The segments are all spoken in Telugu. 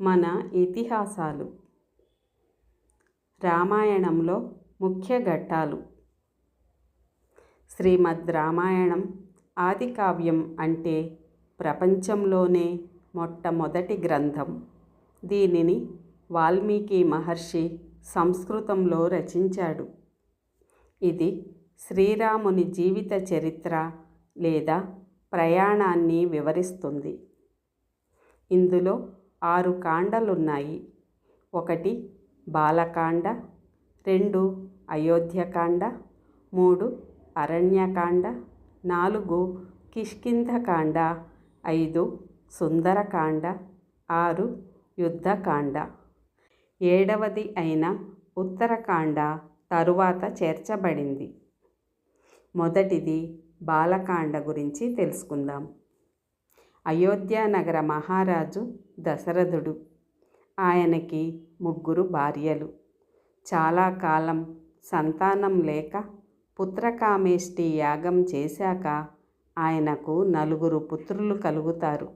మన ఇతిహాసాలు. రామాయణంలో ముఖ్య ఘట్టాలు. శ్రీమద్ రామాయణం ఆది కావ్యం అంటే ప్రపంచంలోనే మొట్టమొదటి గ్రంథం. దీనిని వాల్మీకి మహర్షి సంస్కృతంలో రచించాడు. ఇది శ్రీరాముని జీవిత చరిత్ర లేదా ప్రయాణాన్ని వివరిస్తుంది. ఇందులో ఆరు కాండలున్నాయి. ఒకటి బాలకాండ రెండు అయోధ్యకాండ మూడు అరణ్యకాండ నాలుగు కిష్కింధకాండ ఐదు సుందరకాండ ఆరు యుద్ధకాండ. ఏడవది అయిన ఉత్తరకాండ తరువాత చేర్చబడింది. మొదటిది బాలకాండ గురించి తెలుసుకుందాం. అయోధ్య నగర మహారాజు దశరథుడు. ఆయనకి ముగ్గురు భార్యలు. చాలా కాలం సంతానం లేక పుత్రకామేష్టి యాగం చేశాక ఆయనకు నలుగురు పుత్రులు కలుగుతారు.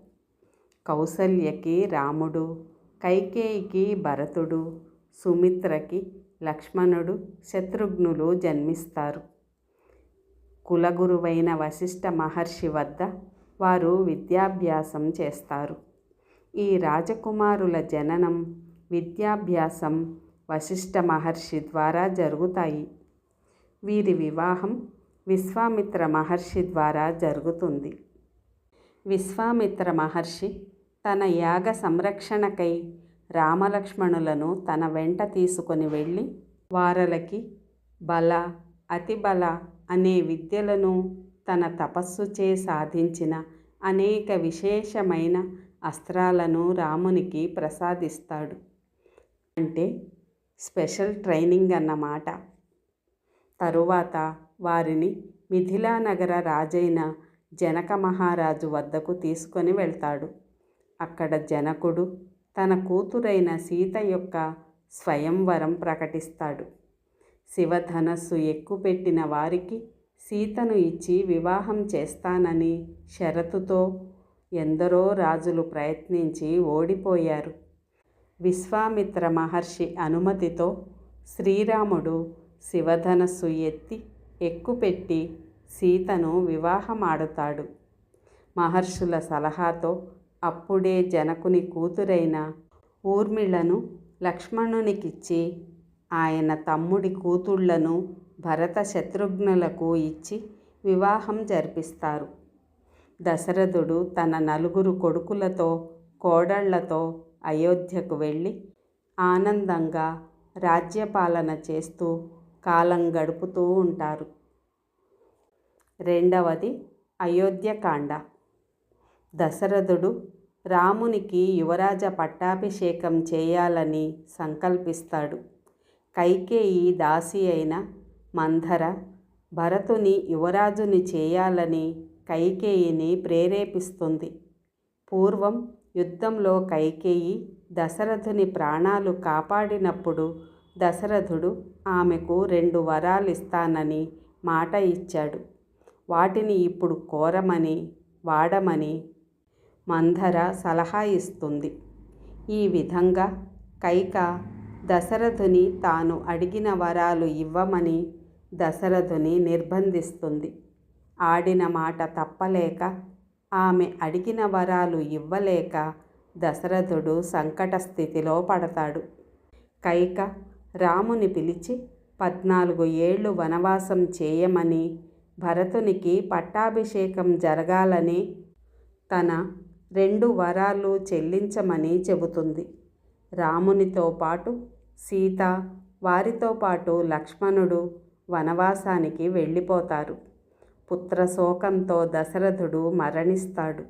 కౌసల్యకి రాముడు కైకేయికి భరతుడు సుమిత్రకి లక్ష్మణుడు శత్రుఘ్నులు జన్మిస్తారు. కులగురువైన వశిష్ఠ మహర్షి వద్ద వారు విద్యాభ్యాసం చేస్తారు. ఈ రాజకుమారుల జననం విద్యాభ్యాసం వశిష్ఠ మహర్షి ద్వారా జరుగుతాయి. వీరి వివాహం విశ్వామిత్ర మహర్షి ద్వారా జరుగుతుంది. విశ్వామిత్ర మహర్షి తన యాగ సంరక్షణకై రామలక్ష్మణులను తన వెంట తీసుకొని వెళ్ళి వారలకి బల అతిబల అనే విద్యలను తన తపస్సుచే సాధించిన అనేక విశేషమైన అస్త్రాలను రామునికి ప్రసాదిస్తాడు. అంటే స్పెషల్ ట్రైనింగ్ అన్నమాట. తరువాత వారిని మిథిలానగర రాజైన జనక మహారాజు వద్దకు తీసుకొని వెళ్తాడు. అక్కడ జనకుడు తన కూతురైన సీత యొక్క స్వయంవరం ప్రకటిస్తాడు. శివధనస్సు ఎక్కుపెట్టిన వారికి సీతను ఇచ్చి వివాహం చేస్తానని షరతుతో ఎందరో రాజులు ప్రయత్నించి ఓడిపోయారు. విశ్వామిత్ర మహర్షి అనుమతితో శ్రీరాముడు శివధనస్సు ఎత్తి ఎక్కుపెట్టి సీతను వివాహమాడుతాడు. మహర్షుల సలహాతో అప్పుడే జనకుని కూతురైన ఊర్మిళను లక్ష్మణునికిచ్చి ఆయన తమ్ముడి కూతుళ్ళను భరత శత్రుఘ్నులకు ఇచ్చి వివాహం జరిపిస్తారు. దశరథుడు తన నలుగురు కొడుకులతో కోడళ్ళతో అయోధ్యకు వెళ్ళి ఆనందంగా రాజ్యపాలన చేస్తూ కాలం గడుపుతూ ఉంటారు. రెండవది అయోధ్యకాండ దశరథుడు రామునికి యువరాజ పట్టాభిషేకం చేయాలని సంకల్పిస్తాడు. కైకేయి దాసి అయిన మంధర. భరతుని యువరాజుని చేయాలని కైకేయిని ప్రేరేపిస్తుంది. పూర్వం యుద్ధంలో కైకేయి దశరథుని ప్రాణాలు కాపాడినప్పుడు దశరథుడు ఆమెకు రెండు వరాలిస్తానని మాట ఇచ్చాడు. వాటిని ఇప్పుడు కోరమని వాడమని మంధర సలహా ఇస్తుంది. ఈ విధంగా కైక దశరథుని తాను అడిగిన వరాలు ఇవ్వమని దశరథుని నిర్బంధిస్తుంది. ఆడిన మాట తప్పలేక ఆమె అడిగిన వరాలు ఇవ్వలేక దశరథుడు సంకట స్థితిలో పడతాడు. కైక రాముని పిలిచి పద్నాలుగు ఏళ్ళు వనవాసం చేయమని భరతునికి పట్టాభిషేకం జరగాలని తన రెండు వరాలు చెల్లించమని చెబుతుంది. రామునితో పాటు సీత వారితో పాటు లక్ష్మణుడు వనవాసానికి వెళ్ళిపోతారు. పుత్రశోకంతో దశరథుడు మరణిస్తాడు.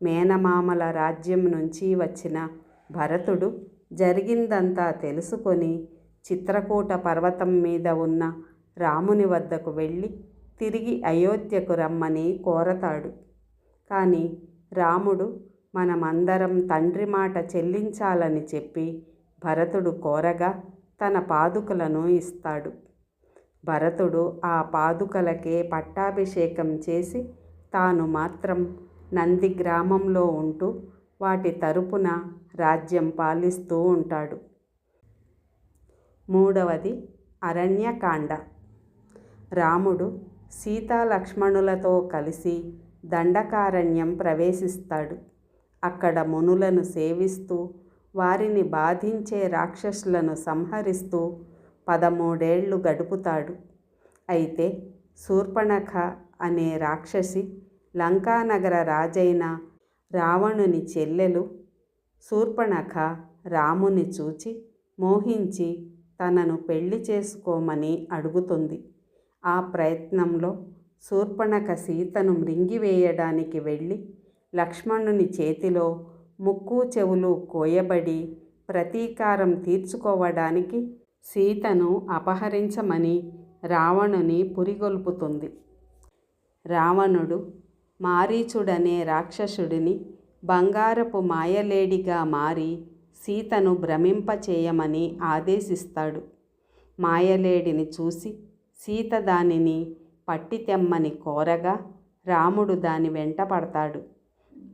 మేనమామల రాజ్యం నుంచి వచ్చిన భరతుడు జరిగిందంతా తెలుసుకొని చిత్రకూట పర్వతం మీద ఉన్న రాముని వద్దకు వెళ్ళి తిరిగి అయోధ్యకు రమ్మని కోరతాడు. కానీ రాముడు మనమందరం తండ్రి మాట చెల్లించాలని చెప్పి భరతుడు కోరగా తన పాదుకలను ఇస్తాడు. భరతుడు ఆ పాదుకలకే పట్టాభిషేకం చేసి తాను మాత్రం నంది గ్రామంలో ఉంటూ వాటి తరపున రాజ్యం పాలిస్తూ ఉంటాడు. మూడవది అరణ్యకాండ. రాముడు సీతాలక్ష్మణులతో కలిసి దండకారణ్యం ప్రవేశిస్తాడు. అక్కడ మునులను సేవిస్తూ వారిని బాధించే రాక్షసులను సంహరిస్తూ పదమూడేళ్ళు గడుపుతాడు. అయితే శూర్పణఖ అనే రాక్షసి లంకానగర రాజైన రావణుని చెల్లెలు శూర్పణఖ రాముని చూచి మోహించి తనను పెళ్ళి చేసుకోమని అడుగుతుంది. ఆ ప్రయత్నంలో శూర్పణఖ సీతను మృంగివేయడానికి వెళ్ళి లక్ష్మణుని చేతిలో ముక్కు చెవులు కోయబడి ప్రతీకారం తీర్చుకోవడానికి సీతను అపహరించమని రావణుని పురిగొల్పుతుంది. రావణుడు మారీచుడనే రాక్షసుడిని బంగారపు మాయలేడిగా మారి సీతను భ్రమింపచేయమని ఆదేశిస్తాడు. మాయలేడిని చూసి సీత దానిని పట్టి తెమ్మని కోరగా రాముడు దాని వెంట పడతాడు.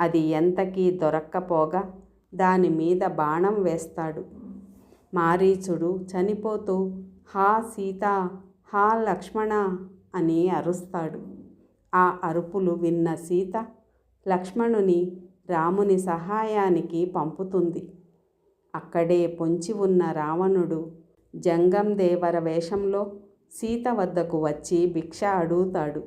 అది ఎంతకీ దొరక్కపోగా దాని మీద బాణం వేస్తాడు. మారీచుడు చనిపోతూ హా సీత హా లక్ష్మణ అని అరుస్తాడు. ఆ అరుపులు విన్న సీత లక్ష్మణుని రాముని సహాయానికి పంపుతుంది. అక్కడే పొంచి ఉన్న రావణుడు జంగం దేవర వేషంలో సీత వద్దకు వచ్చి భిక్ష అడుగుతాడు.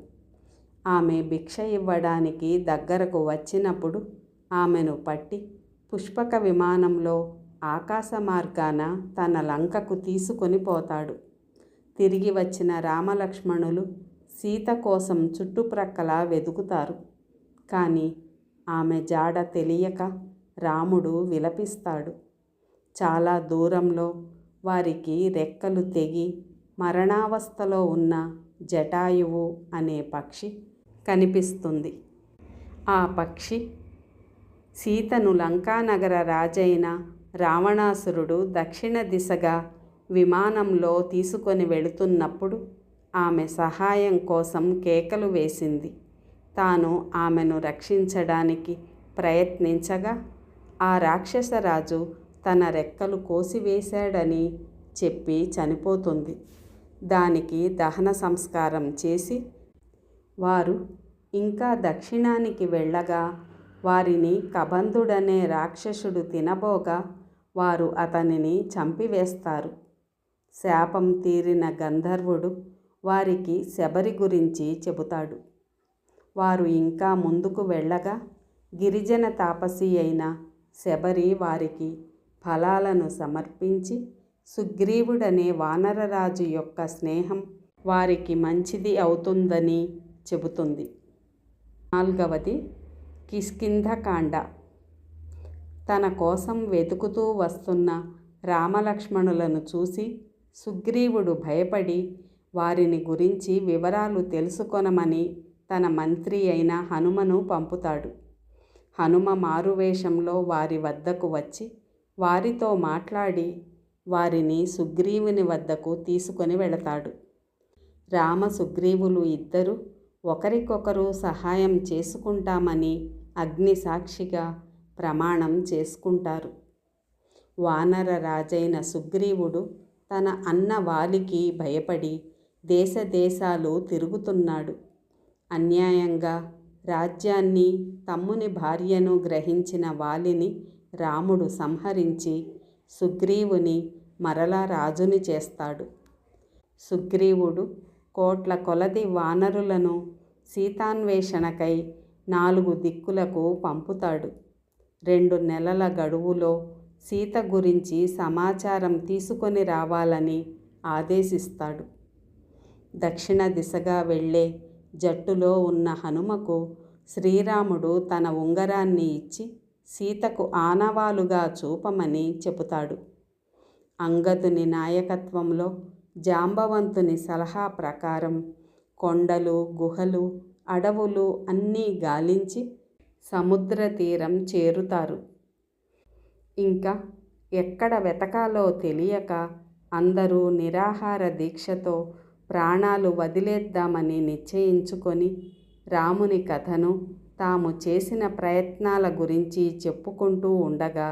ఆమె భిక్ష ఇవ్వడానికి దగ్గరకు వచ్చినప్పుడు ఆమెను పట్టి పుష్పక విమానంలో ఆకాశ మార్గాన తన లంకకు తీసుకొని పోతాడు. తిరిగి వచ్చిన రామలక్ష్మణులు సీత కోసం చుట్టుప్రక్కల వెతుకుతారు కానీ ఆమె జాడ తెలియక రాముడు విలపిస్తాడు. చాలా దూరంలో వారికి రెక్కలు తెగి మరణావస్థలో ఉన్న జటాయువు అనే పక్షి కనిపిస్తుంది. ఆ పక్షి సీతను లంకానగర రాజైన రావణాసురుడు దక్షిణ దిశగా విమానంలో తీసుకొని వెళుతున్నప్పుడు ఆమె సహాయం కోసం కేకలు వేసింది. తాను ఆమెను రక్షించడానికి ప్రయత్నించగా ఆ రాక్షసరాజు తన రెక్కలు కోసివేశాడని చెప్పి చనిపోతుంది. దానికి దహన సంస్కారం చేసి వారు ఇంకా దక్షిణానికి వెళ్ళగా వారిని కబంధుడనే రాక్షసుడు తినబోగా వారు అతనిని చంపివేస్తారు. శాపం తీరిన గంధర్వుడు వారికి శబరి గురించి చెబుతాడు. వారు ఇంకా ముందుకు వెళ్ళగా గిరిజన తాపసి అయిన శబరి వారికి ఫలాలను సమర్పించి సుగ్రీవుడనే వానరరాజు యొక్క స్నేహం వారికి మంచిది అవుతుందని చెబుతుంది. నాలుగవది కిష్కింధకాండ. తన కోసం వెతుకుతూ వస్తున్న రామలక్ష్మణులను చూసి సుగ్రీవుడు భయపడి వారిని గురించి వివరాలు తెలుసుకొనమని తన మంత్రి అయిన హనుమను పంపుతాడు. హనుమ మారువేషంలో వారి వద్దకు వచ్చి వారితో మాట్లాడి వారిని సుగ్రీవుని వద్దకు తీసుకొని వెళతాడు. రామ సుగ్రీవులు ఇద్దరు ఒకరికొకరు సహాయం చేసుకుంటామని అగ్ని సాక్షిగా ప్రమాణం చేసుకుంటారు. వానర రాజైన సుగ్రీవుడు తన అన్న వాలికి భయపడి దేశదేశాలు తిరుగుతున్నాడు. అన్యాయంగా రాజ్యాన్ని తమ్ముని భార్యను గ్రహించిన వాలిని రాముడు సంహరించి సుగ్రీవుని మరలా రాజుని చేస్తాడు. సుగ్రీవుడు కోట్ల కొలది వానరులను సీతాన్వేషణకై నాలుగు దిక్కులకు పంపుతాడు. రెండు నెలల గడువులో సీత గురించి సమాచారం తీసుకొని రావాలని ఆదేశిస్తాడు. దక్షిణ దిశగా వెళ్ళే జట్టులో ఉన్న హనుమకు శ్రీరాముడు తన ఉంగరాన్ని ఇచ్చి సీతకు ఆనవాలుగా చూపమని చెబుతాడు. అంగదుని నాయకత్వంలో జాంబవంతుని సలహా ప్రకారం కొండలు గుహలు అడవులు అన్నీ గాలించి సముద్ర తీరం చేరుతారు. ఇంకా ఎక్కడ వెతకాలో తెలియక అందరూ నిరాహార దీక్షతో ప్రాణాలు వదిలేద్దామని నిశ్చయించుకొని రాముని కథను తాము చేసిన ప్రయత్నాల గురించి చెప్పుకుంటూ ఉండగా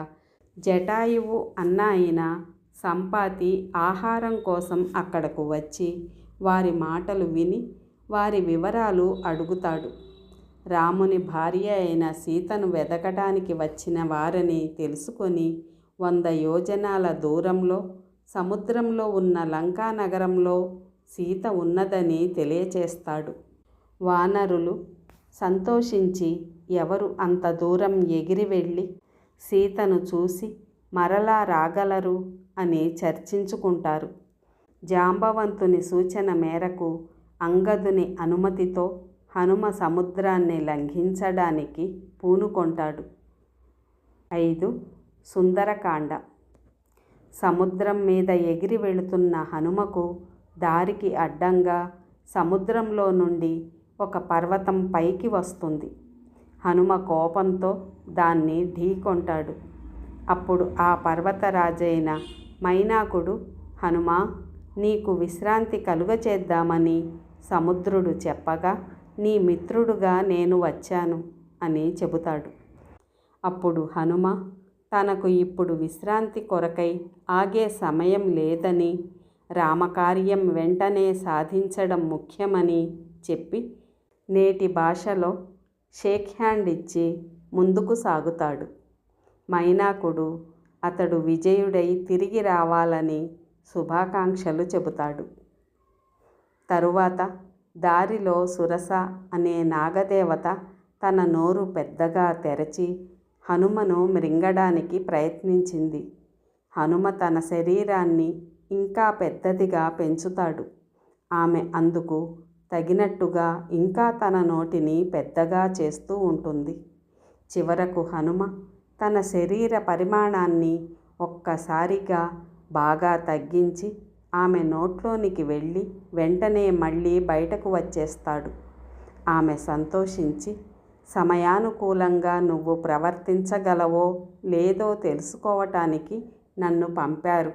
జటాయువు అన్న అయిన సంపాతి ఆహారం కోసం అక్కడకు వచ్చి వారి మాటలు విని వారి వివరాలు అడుగుతాడు. రాముని భార్య అయిన సీతను వెదకటానికి వచ్చిన వారని తెలుసుకొని వంద యోజనాల దూరంలో సముద్రంలో ఉన్న లంకా నగరంలో సీత ఉన్నదని తెలియచేస్తాడు. వానరులు సంతోషించి ఎవరు అంత దూరం ఎగిరి వెళ్ళి సీతను చూసి మరలా రాగలరు అని చర్చించుకుంటారు. జాంబవంతుని సూచన మేరకు అంగదుని అనుమతితో హనుమ సముద్రాన్ని లంఘించడానికి పూనుకొంటాడు. ఐదు. సుందరకాండ. సముద్రం మీద ఎగిరి వెళుతున్న హనుమకు దారికి అడ్డంగా సముద్రంలో నుండి ఒక పర్వతం పైకి వస్తుంది. హనుమ కోపంతో దాన్ని ఢీకొంటాడు. అప్పుడు ఆ పర్వతరాజైన మైనాకుడు హనుమ నీకు విశ్రాంతి కలుగచేద్దామని సముద్రుడు చెప్పగా నీ మిత్రుడుగా నేను వచ్చాను అని చెబుతాడు. అప్పుడు హనుమ తనకు ఇప్పుడు విశ్రాంతి కొరకై ఆగే సమయం లేదని రామకార్యం వెంటనే సాధించడం ముఖ్యమని చెప్పి నేటి భాషలో షేక్ హ్యాండ్ ఇచ్చి ముందుకు సాగుతాడు. మైనాకుడు అతడు విజయుడై తిరిగి రావాలని శుభాకాంక్షలు చెబుతాడు. తరువాత దారిలో సురస అనే నాగదేవత తన నోరు పెద్దగా తెరచి హనుమను మృంగడానికి ప్రయత్నించింది. హనుమ తన శరీరాన్ని ఇంకా పెద్దదిగా పెంచుతాడు. ఆమె అందుకు తగినట్టుగా ఇంకా తన నోటిని పెద్దగా చేస్తూ ఉంటుంది. చివరకు హనుమ తన శరీర పరిమాణాన్ని ఒక్కసారిగా బాగా తగ్గించి ఆమె నోట్లోనికి వెళ్ళి వెంటనే మళ్ళీ బయటకు వచ్చేస్తాడు. ఆమె సంతోషించి సమయానుకూలంగా నువ్వు ప్రవర్తించగలవో లేదో తెలుసుకోవటానికి నన్ను పంపారు.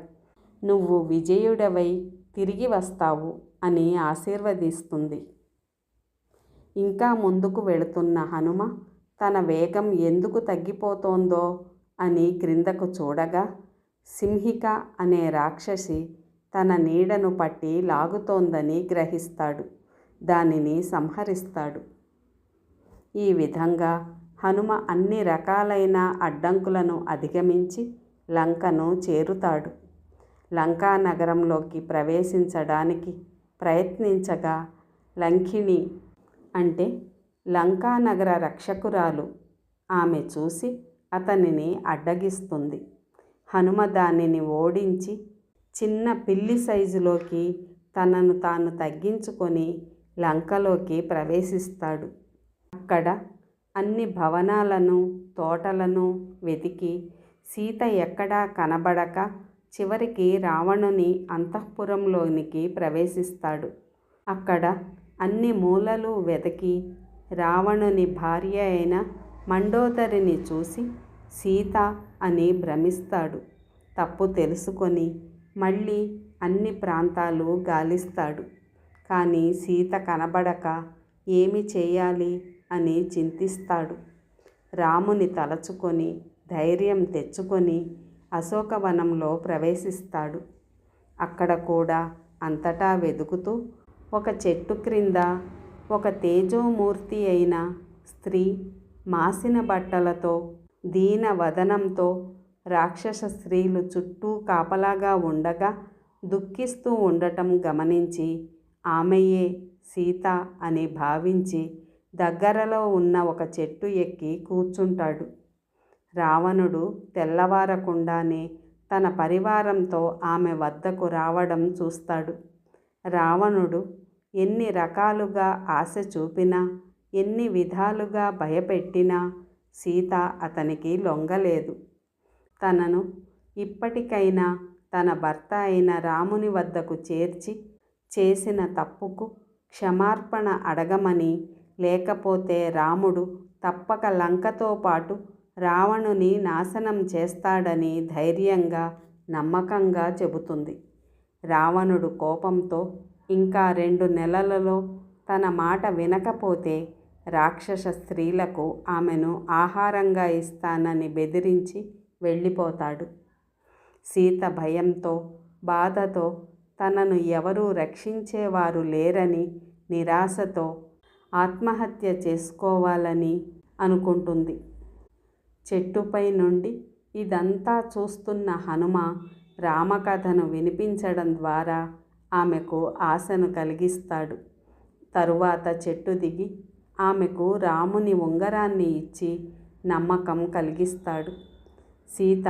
నువ్వు విజయుడవై తిరిగి వస్తావు అని ఆశీర్వదిస్తుంది. ఇంకా ముందుకు వెళుతున్న హనుమ తన వేగం ఎందుకు తగ్గిపోతోందో అని క్రిందకు చూడగా సింహిక అనే రాక్షసి తన నీడను పట్టి లాగుతోందని గ్రహిస్తాడు. దానిని సంహరిస్తాడు. ఈ విధంగా హనుమ అన్ని రకాలైన అడ్డంకులను అధిగమించి లంకను చేరుతాడు. లంకా నగరంలోకి ప్రవేశించడానికి ప్రయత్నించగా లంకిణి అంటే లంకా నగర రక్షకురాలు ఆమె చూసి అతనిని అడ్డగిస్తుంది. హనుమ దానిని ఓడించి చిన్న పిల్లి సైజులోకి తనను తాను తగ్గించుకొని లంకలోకి ప్రవేశిస్తాడు. అక్కడ అన్ని భవనాలను తోటలను వెతికి సీత ఎక్కడా కనబడక చివరికి రావణుని అంతఃపురంలోనికి ప్రవేశిస్తాడు. అక్కడ అన్ని మూలలు వెతికి రావణుని భార్య అయిన మండోదరిని చూసి సీత అని భ్రమిస్తాడు. తప్పు తెలుసుకొని మళ్ళీ అన్ని ప్రాంతాలు గాలిస్తాడు. కానీ సీత కనబడక ఏమి చేయాలి అని చింతిస్తాడు. రాముని తలచుకొని ధైర్యం తెచ్చుకొని అశోకవనంలో ప్రవేశిస్తాడు. అక్కడ కూడా అంతటా వెదుకుతూ ఒక చెట్టు క్రింద ఒక తేజోమూర్తి అయిన స్త్రీ మాసిన బట్టలతో దీన వదనంతో రాక్షస స్త్రీలు చుట్టూ కాపలాగా ఉండగా దుఃఖిస్తూ ఉండటం గమనించి ఆమెయే సీత అని భావించి దగ్గరలో ఉన్న ఒక చెట్టు ఎక్కి కూర్చుంటాడు. రావణుడు తెల్లవారకుండానే తన పరివారంతో ఆమె వద్దకు రావడం చూస్తాడు. రావణుడు ఎన్ని రకాలుగా ఆశ చూపినా ఎన్ని విధాలుగా భయపెట్టినా సీత అతనికి లొంగలేదు. తనను ఇప్పటికైనా తన భర్త అయిన రాముని వద్దకు చేర్చి చేసిన తప్పుకు క్షమార్పణ అడగమని లేకపోతే రాముడు తప్పక లంకతో పాటు రావణుని నాశనం చేస్తాడని ధైర్యంగా నమ్మకంగా చెబుతుంది. రావణుడు కోపంతో ఇంకా రెండు నెలలలో తన మాట వినకపోతే రాక్షస స్త్రీలకు ఆమెను ఆహారంగా ఇస్తానని బెదిరించి వెళ్ళిపోతాడు. సీత భయంతో బాధతో తనను ఎవరూ రక్షించేవారు లేరని నిరాశతో ఆత్మహత్య చేసుకోవాలని అనుకుంటుంది. చెట్టుపై నుండి ఇదంతా చూస్తున్న హనుమ రామకథను వినిపించడం ద్వారా ఆమెకు ఆశను కలిగిస్తాడు. తరువాత చెట్టు దిగి ఆమెకు రాముని ఉంగరాన్ని ఇచ్చి నమ్మకం కలిగిస్తాడు. సీత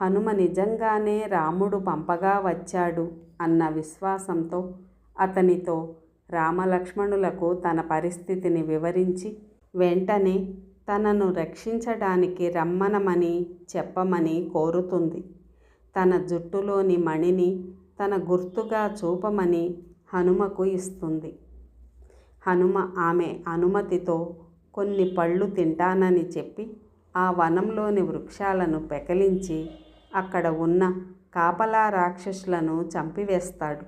హనుమ నిజంగానే రాముడు పంపగా వచ్చాడు అన్న విశ్వాసంతో అతనితో రామలక్ష్మణులకు తన పరిస్థితిని వివరించి వెంటనే తనను రక్షించడానికి రమ్మనమని చెప్పమని కోరుతుంది. తన జుట్టులోని మణిని తన గుర్తుగా చూపమని హనుమకు ఇస్తుంది. హనుమ ఆమె అనుమతితో కొన్ని పళ్ళు తింటానని చెప్పి ఆ వనంలోని వృక్షాలను పెకలించి అక్కడ ఉన్న కాపలా రాక్షసులను చంపివేస్తాడు.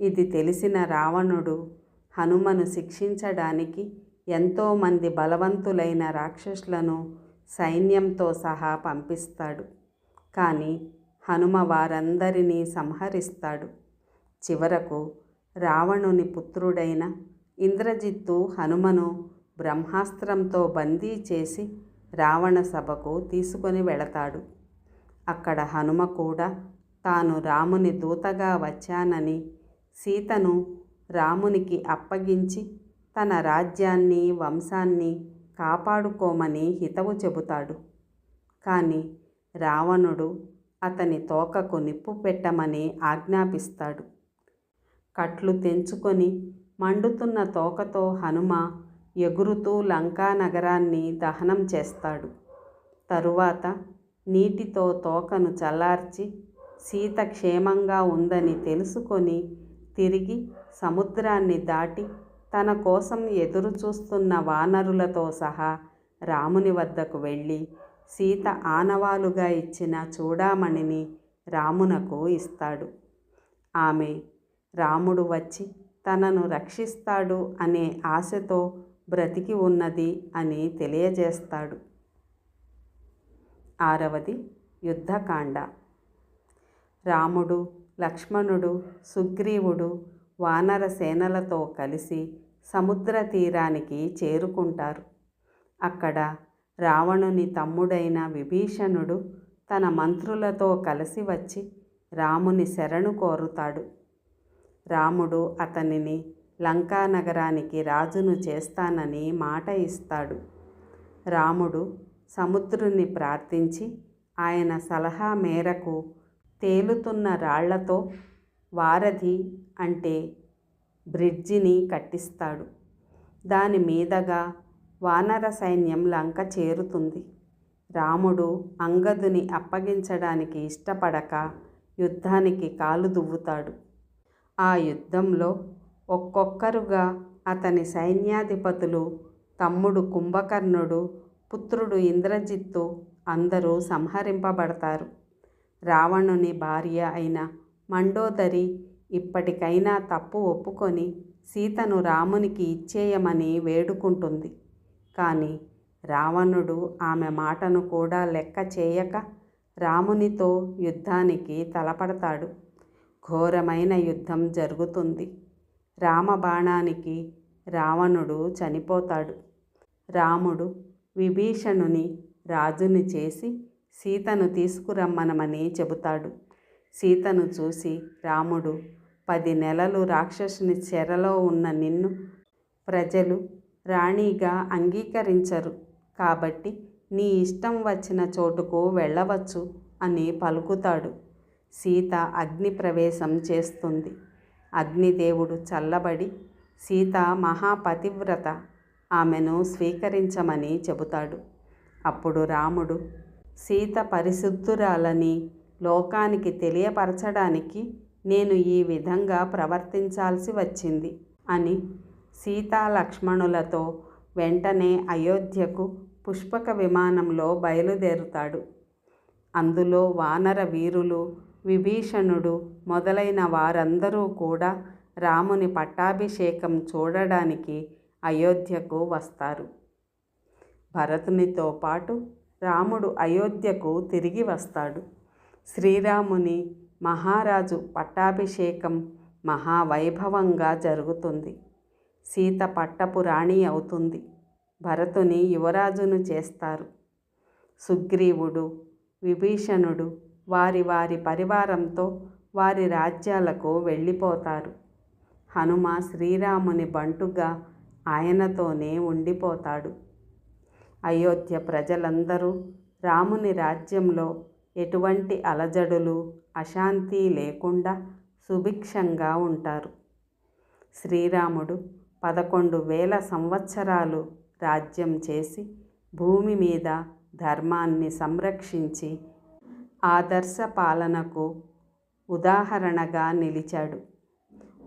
ఇది తెలిసిన రావణుడు హనుమను శిక్షించడానికి ఎంతోమంది బలవంతులైన రాక్షసులను సైన్యంతో సహా పంపిస్తాడు. కానీ హనుమ వారందరినీ సంహరిస్తాడు. చివరకు రావణుని పుత్రుడైన ఇంద్రజిత్తు హనుమను బ్రహ్మాస్త్రంతో బందీ చేసి రావణ సభకు తీసుకొని వెళతాడు. అక్కడ హనుమ కూడా తాను రాముని దూతగా వచ్చానని సీతను రామునికి అప్పగించి తన రాజ్యాన్ని వంశాన్ని కాపాడుకోమని హితవు చెబుతాడు. కానీ రావణుడు అతని తోకకు నిప్పు పెట్టమని ఆజ్ఞాపిస్తాడు. కట్లు తెంచుకొని మండుతున్న తోకతో హనుమ ఎగురుతూ లంకా నగరాన్ని దహనం చేస్తాడు. తరువాత నీటితో తోకను చల్లార్చి సీత క్షేమంగా ఉందని తెలుసుకొని తిరిగి సముద్రాన్ని దాటి తన కోసం ఎదురుచూస్తున్న వానరులతో సహా రాముని వద్దకు వెళ్ళి సీత ఆనవాలుగా ఇచ్చిన చూడామణిని రామునకు ఇస్తాడు. ఆమె రాముడు వచ్చి తనను రక్షిస్తాడు అనే ఆశతో బ్రతికి ఉన్నది అని తెలియజేస్తాడు. ఆరవది యుద్ధకాండ. రాముడు లక్ష్మణుడు సుగ్రీవుడు వానర సేనలతో కలిసి సముద్ర తీరానికి చేరుకుంటారు. అక్కడ రావణుని తమ్ముడైన విభీషణుడు తన మంత్రులతో కలిసి వచ్చి రాముని శరణు కోరుతాడు. రాముడు అతనిని లంకా నగరానికి రాజును చేస్తానని మాట ఇస్తాడు. రాముడు సముద్రుని ప్రార్థించి ఆయన సలహా మేరకు తేలుతున్న రాళ్ళతో వారధి అంటే బ్రిడ్జిని కట్టిస్తాడు. దాని మీదగా వానర సైన్యం లంక చేరుతుంది. రాముడు అంగదుని అప్పగించడానికి ఇష్టపడక యుద్ధానికి కాలు దువ్వుతాడు. ఆ యుద్ధంలో ఒక్కొక్కరుగా అతని సైన్యాధిపతులు తమ్ముడు కుంభకర్ణుడు పుత్రుడు ఇంద్రజిత్తు అందరూ సంహరింపబడతారు. రావణుని భార్య అయిన మండోదరి ఇప్పటికైనా తప్పు ఒప్పుకొని సీతను రామునికి ఇచ్చేయమని వేడుకుంటుంది. కానీ రావణుడు ఆమె మాటను కూడా లెక్క చేయక రామునితో యుద్ధానికి తలపడతాడు. ఘోరమైన యుద్ధం జరుగుతుంది. రామబాణానికి రావణుడు చనిపోతాడు. రాముడు విభీషణుని రాజుని చేసి సీతను తీసుకురమ్మనమని చెబుతాడు. సీతను చూసి రాముడు పది నెలలు రాక్షసుని చెరలో ఉన్న నిన్ను ప్రజలు రాణిగా అంగీకరించరు. కాబట్టి నీ ఇష్టం వచ్చిన చోటుకు వెళ్ళవచ్చు అని పలుకుతాడు. సీత అగ్ని ప్రవేశం చేస్తుంది. అగ్నిదేవుడు చల్లబడి సీత మహాపతివ్రత ఆమెను స్వీకరించమని చెబుతాడు. అప్పుడు రాముడు సీత పరిశుద్ధురాలని లోకానికి తెలియపరచడానికి నేను ఈ విధంగా ప్రవర్తించాల్సి వచ్చింది అని సీతా లక్ష్మణులతో వెంటనే అయోధ్యకు పుష్పక విమానంలో బయలుదేరుతాడు. అందులో వానర వీరులు విభీషణుడు మొదలైన వారందరూ కూడా రాముని పట్టాభిషేకం చూడడానికి అయోధ్యకు వస్తారు. భరతునితో పాటు రాముడు అయోధ్యకు తిరిగి వస్తాడు. శ్రీరాముని మహారాజు పట్టాభిషేకం మహావైభవంగా జరుగుతుంది. సీత పట్టపు రాణి అవుతుంది. భరతుని యువరాజును చేస్తారు. సుగ్రీవుడు విభీషణుడు వారి వారి పరివారంతో వారి రాజ్యాలకు వెళ్ళిపోతారు. హనుమ శ్రీరాముని బంటుగా ఆయనతోనే ఉండిపోతాడు. అయోధ్య ప్రజలందరూ రాముని రాజ్యంలో ఎటువంటి అలజడులు అశాంతి లేకుండా సుభిక్షంగా ఉంటారు. శ్రీరాముడు పదకొండు వేల సంవత్సరాలు రాజ్యం చేసి భూమి మీద ధర్మాన్ని సంరక్షించి ఆదర్శ పాలనకు ఉదాహరణగా నిలిచాడు.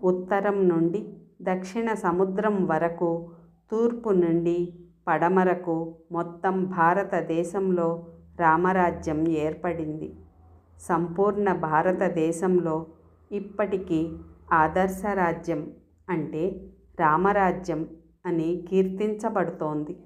ఉత్తరం నుండి దక్షిణ సముద్రం వరకు తూర్పు నుండి పడమరకు మొత్తం భారతదేశంలో రామరాజ్యం ఏర్పడింది. సంపూర్ణ భారతదేశంలో ఇప్పటికీ ఆదర్శ రాజ్యం అంటే రామరాజ్యం అని కీర్తించబడుతోంది.